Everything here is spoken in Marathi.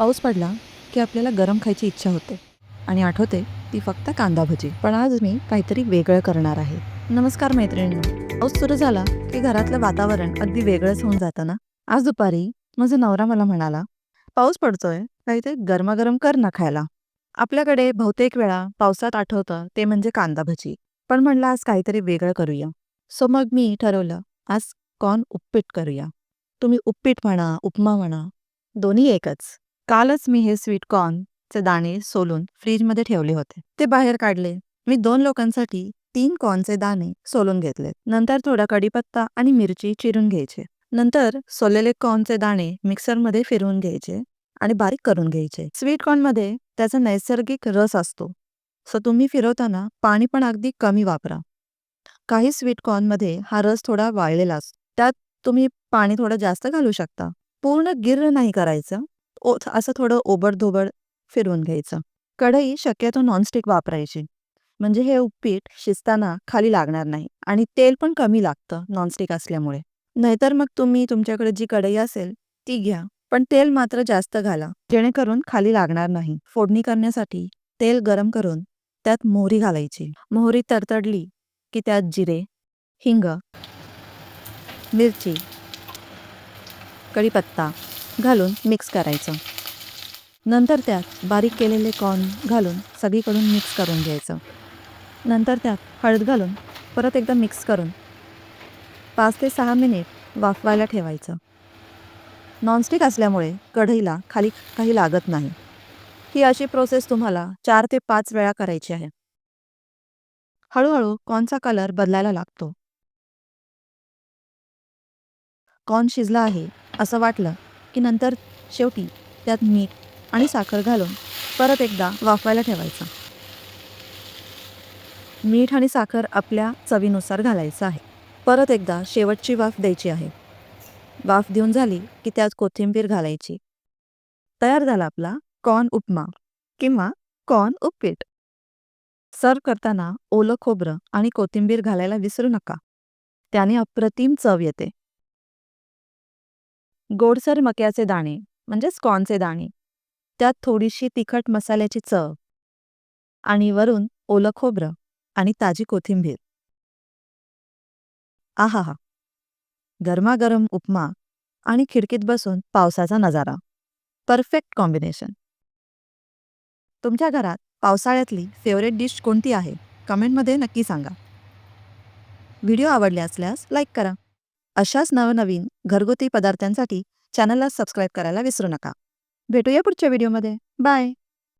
पाऊस पडला की आपल्याला गरम खायची इच्छा होते. आणि आठवते ती फक्त कांदा भजी. पण आज मी काहीतरी वेगळं करणार आहे. नमस्कार मैत्रिणी पाऊस सुरू झाला की घरातलं वातावरण अगदी वेगळंच होऊन जातं ना? आज दुपारी माझा नवरा मला म्हणाला पाऊस पडतोय काहीतरी गरमागरम कर ना खायला. आपल्याकडे बहुतेक वेळा पावसात आठवतं ते म्हणजे कांदा भजी. पण म्हणलं आज काहीतरी वेगळं करूया. सो मग मी ठरवलं आज कॉर्न उप्पीट करूया. तुम्ही उप्पीट म्हणा उपमा म्हणा दोन्ही एकच. कालच मी हे स्वीट कॉर्नचे दाणे सोलून फ्रीजमध्ये ठेवले होते. ते बाहेर काढले. मी दोन लोकांसाठी तीन कॉर्नचे दाणे सोलून घेतले. नंतर थोडा कढीपत्ता आणि मिरची चिरून घ्यायचे. नंतर सोललेले कॉर्नचे दाणे मिक्सरमध्ये फिरवून घ्यायचे आणि बारीक करून घ्यायचे. स्वीट कॉर्नमध्ये त्याचा नैसर्गिक रस असतो. सो तुम्ही फिरवताना पाणी पण अगदी कमी वापरा. काही स्वीट कॉर्नमध्ये हा रस थोडा वाळलेला असतो. त्यात तुम्ही पाणी थोडं जास्त घालू शकता. पूर्ण गिर्र नाही करायचं. ओ असं थोडं ओबडधोबड फिरवून घ्यायचं. कढई शक्यतो नॉनस्टिक वापरायची. म्हणजे हे उपीट शिजताना खाली लागणार नाही आणि तेल पण कमी लागतं नॉनस्टिक असल्यामुळे. नाहीतर मग तुम्ही तुमच्याकडे जी कढई असेल ती घ्या. पण तेल मात्र जास्त घाला. जेणेकरून खाली लागणार नाही. फोडणी करण्यासाठी तेल गरम करून त्यात मोहरी घालायची. मोहरी तडतडली की त्यात जिरे हिंग मिरची कढीपत्ता घालून मिक्स करायचं. नंतर त्यात बारीक केलेले कॉर्न घालून सगळीकडून मिक्स करून घ्यायचं. नंतर त्यात हळद घालून परत एकदा मिक्स करून पाच ते सहा मिनिट वाफवायला ठेवायचं. नॉनस्टिक असल्यामुळे कढईला खाली काही लागत नाही. ही अशी प्रोसेस तुम्हाला चार ते पाच वेळा करायची आहे. हळूहळू कॉर्नचा कलर बदलायला लागतो. कॉर्न शिजला आहे असं वाटलं की नंतर शेवटी त्यात मीठ आणि साखर घालून परत एकदा वाफवायला ठेवायचा. मीठ आणि साखर आपल्या चवीनुसार घालायचं आहे. परत एकदा शेवटची वाफ द्यायची आहे. वाफ देऊन झाली की त्यात कोथिंबीर घालायची. तयार झाला आपला कॉर्न उपमा किंवा कॉर्न उपपीट सर्व करताना ओलं खोबरं आणि कोथिंबीर घालायला विसरू नका. त्याने अप्रतिम चव येते. गोडसर मक्याचे दाणे म्हणजेच कॉर्नचे दाणे. त्यात थोडीशी तिखट मसाल्याची चव आणि वरून ओलं खोबरं आणि ताजी कोथिंबीर. आहा हा गरमागरम उपमा आणि खिडकीत बसून पावसाचा नजारा. Perfect combination. तुमच्या घरात पावसाळ्यातली फेवरेट डिश कोणती आहे? कमेंटमध्ये नक्की सांगा. व्हिडिओ आवडले असल्यास लाईक करा. अशाच नवनवीन घरगुती पदार्थांसाठी चॅनलला सबस्क्राईब करायला विसरू नका. भेटूया पुढच्या व्हिडिओमध्ये. बाय!